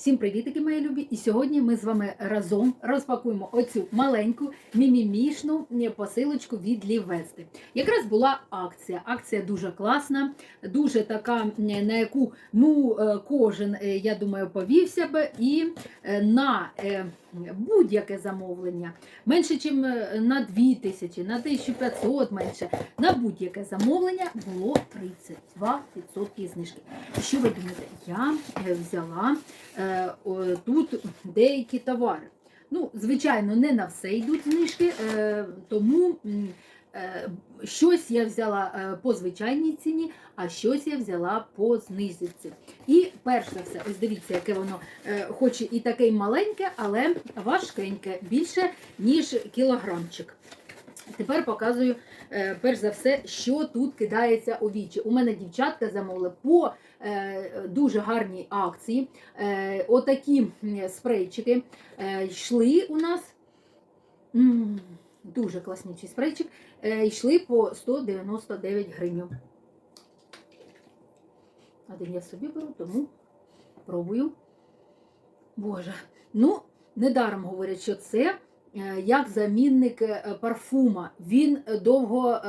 Всім привітики, мої любі! І сьогодні ми з вами разом розпакуємо оцю маленьку мімімішну посилочку від Лівести. Якраз була акція. Акція дуже класна, дуже така, на яку ну, е, кожен, е, я думаю, повівся би. І е, на будь-яке замовлення менше, ніж на 2 тисячі, на 1500 менше, на будь-яке замовлення було 32% знижки. Що ви думаєте? Я е, взяла е, тут деякі товари. Ну, звичайно, не на все йдуть знижки, е, тому е, щось я взяла е, по звичайній ціні, а щось я взяла по знижці. І перш за все, ось дивіться, яке воно, е, хоч і таке маленьке, але важкеньке, більше, ніж кілограмчик. Тепер показую, е, перш за все, що тут кидається у вічі. У мене дівчатка замовили по е, дуже гарній акції. Отакі спрейчики йшли у нас. Дуже класнічий спрейчик. Йшли по 199 гривень. Один я собі беру, тому пробую. Боже. Ну, недаром говорять, що це е, як замінник е, парфума. Він е, довго е,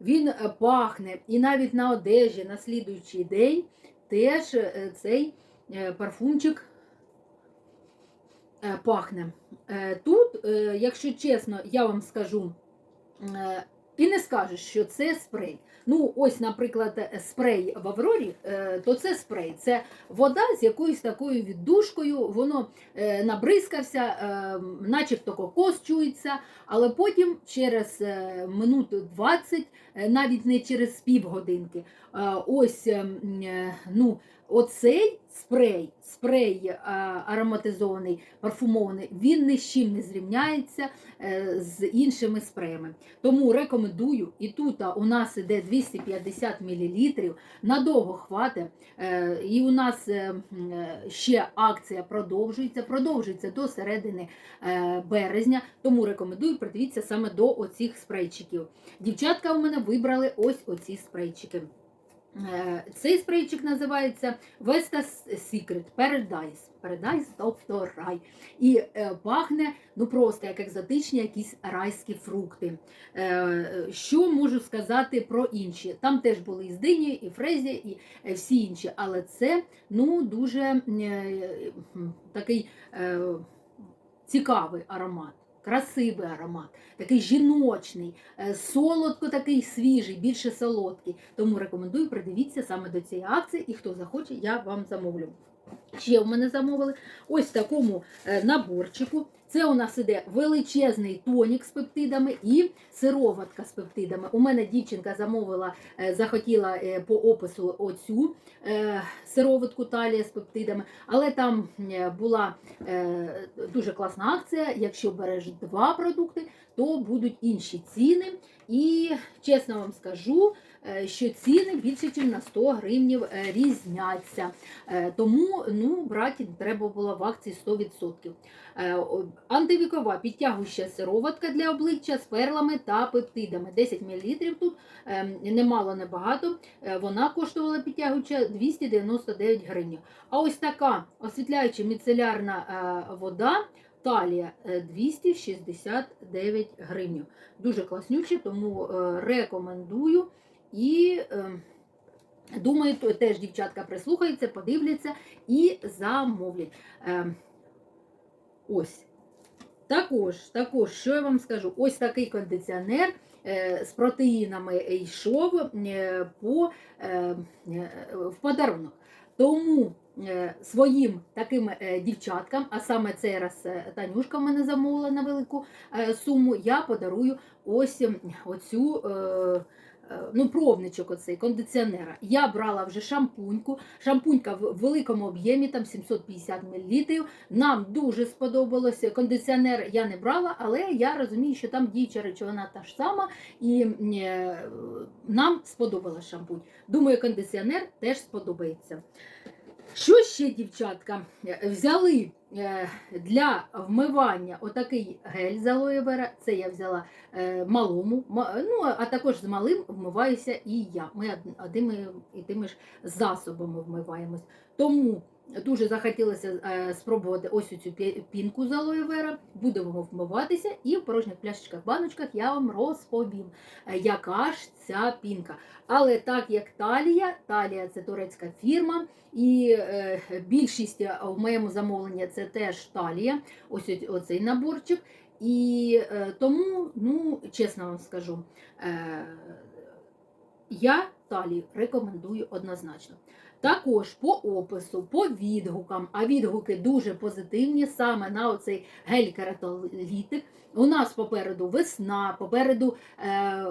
він пахне. І навіть на одежі на слідуючий день теж цей парфумчик пахне. Тут, якщо чесно, я вам скажу, і не скажеш, що це спрей. Ну, ось, наприклад, е, спрей в Аврорі, е, то це спрей. Це вода з якоюсь такою віддушкою, воно е, набризкався, начебто кокос чується, але потім через е, минут 20, е, навіть не через півгодинки, ось е, м, е, ну, оцей спрей, спрей е, ароматизований, парфумований, він ні з чим не зрівняється е, з іншими спреями. Тому рекомендую, і тут у нас іде 250 мл, надовго хватить. Е, І у нас ще акція продовжується, продовжується до середини березня, тому рекомендую придивіться саме до оцих спрейчиків. Дівчатка у мене вибрали ось оці спрейчики. Е, Цей спрейчик називається Vesta Secret Paradise. Paradise, тобто рай. І е, пахне ну просто як екзотичні якісь райські фрукти. Е, що можу сказати про інші? Там теж були і з дині, і фрезі, і всі інші, але це ну дуже такий цікавий аромат. Красивий аромат, такий жіночний, е, солодко такий свіжий, більше солодкий. Тому рекомендую придивіться саме до цієї акції, і хто захоче, я вам замовлю. Ще в мене замовили ось в такому е, наборчику. Це у нас іде величезний тонік з пептидами і сироватка з пептидами. У мене дівчинка замовила, е, захотіла е, по опису оцю сироватку талія з пептидами, але там була дуже класна акція. Якщо береш два продукти, то будуть інші ціни. І чесно вам скажу, е, що ціни більше, ніж на 100 гривнів е, різняться. Е, Тому ну, брати треба було в акції 100%. Е, Антивікова підтягуюча сироватка для обличчя з перлами та пептидами. 10 мл тут е, немало, небагато. Вона коштувала підтягуюча 299 гривень. А ось така освітляюча міцелярна вода. Талія е, 269 гривень. Дуже класнюче, тому е, рекомендую. І е, думаю, теж дівчатка прислухаються, подивляться і замовлять. Е, Ось. Також, також, що я вам скажу? Ось такий кондиціонер е, з протеїнами йшов е, по, е, е, в подарунок. Тому е, своїм таким е, дівчаткам, а саме цей раз е, Танюшка в мене замовила на велику суму, я подарую ось оцю. Е, Ну, пробничок оцей кондиціонера. Я брала вже шампуньку. Шампунька в великому об'ємі, там 750 мл. Нам дуже сподобалося. Кондиціонер я не брала, але я розумію, що там діюча речовина та ж сама, і е, нам сподобалася шампунь. Думаю, кондиціонер теж сподобається. Що ще, дівчатка, е, взяли е, для вмивання отакий гель з алоє вера. Це я взяла е, малому, ну, а також з малим вмиваюся і я. Ми одними і тими ж засобами вмиваємось. Тому дуже захотілося е, спробувати ось цю пінку з алоє вера. Будемо вмиватися, і в порожніх пляшечках, баночках я вам розповім, е, яка ж ця пінка. Але так як Талія, Талія це турецька фірма, і е, більшість в моєму замовленні це теж Талія, ось оцей наборчик. І тому, ну, чесно вам скажу, я Талію рекомендую однозначно. Також по опису, по відгукам, а відгуки дуже позитивні саме на оцей гель-кератолітик. У нас попереду весна, попереду е,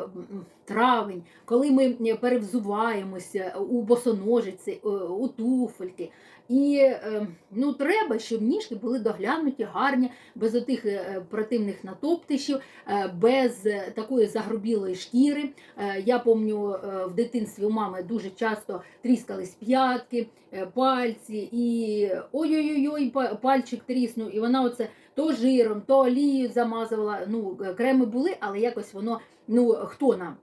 травень, коли ми перевзуваємося у босоножиці, е, у туфельки. І е, ну, треба, щоб ніжки були доглянуті, гарні, без отих е, противних натоптищів, е, без такої загрубілої шкіри. Я пам'ятаю, в дитинстві у мами дуже часто тріскались п'ятки, е, пальці, і ой-ой-ой, пальчик тріснув, і вона оце то жиром, то олією замазувала. Ну, е, креми були, але якось воно, ну хто нам?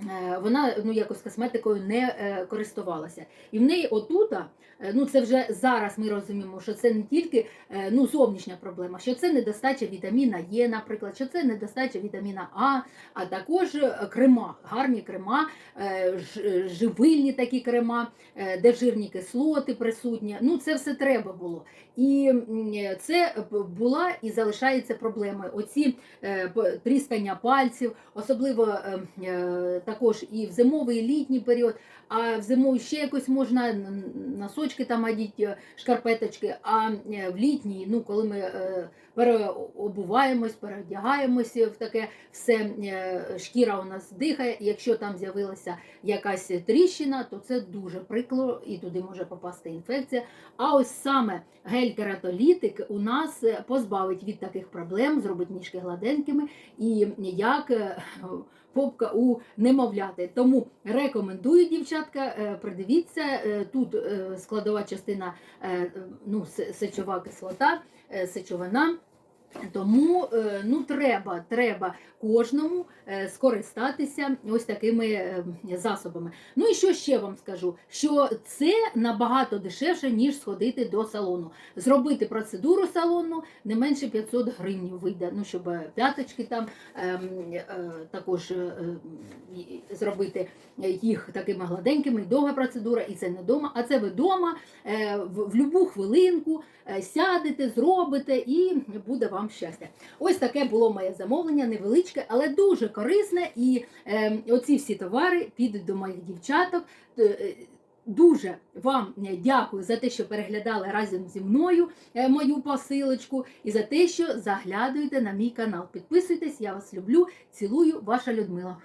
Е, Вона ну якось косметикою не е, користувалася. І в неї отута, е, ну це вже зараз ми розуміємо, що це не тільки е, ну, зовнішня проблема, що це недостача вітаміна Е, наприклад, що це недостача вітаміна А, а також крема, гарні крема, е, ж- живильні такі крема, е, де жирні кислоти присутні. Ну це все треба було. І це була і залишається проблемою. Оці е, тріскання пальців, особливо е, е, також і в зимовий і літній період. А зиму ще якось можна носочки там одіть, е, шкарпеточки. А е, в літній, ну коли ми е, переобуваємось, переодягаємося в таке все, шкіра у нас дихає. Якщо там з'явилася якась тріщина, то це дуже прикло і туди може попасти інфекція. А ось саме гель-кератолітик у нас позбавить від таких проблем, зробить ніжки гладенькими і як попка у немовляти. Тому рекомендую, дівчатка, е, придивіться. е, Тут е, складова частина ну, се- сечова кислота, сечовина. Тому е, ну, треба, треба кожному е, скористатися ось такими е, засобами. Ну і що ще вам скажу? Що це набагато дешевше, ніж сходити до салону. Зробити процедуру салонну не менше 500 гривень вийде. Ну, щоб п'яточки там ем, також зробити їх такими гладенькими, довга процедура, і це не вдома, а це ви вдома в, любу хвилинку сядете, зробите і буде вам щастя. Ось таке було моє замовлення, невеличке, але дуже корисне. І е, оці всі товари підуть до моїх дівчаток. Е, Дуже вам е, дякую за те, що переглядали разом зі мною е, мою посилочку, і за те, що заглядуєте на мій канал. Підписуйтесь, я вас люблю, цілую, ваша Людмила.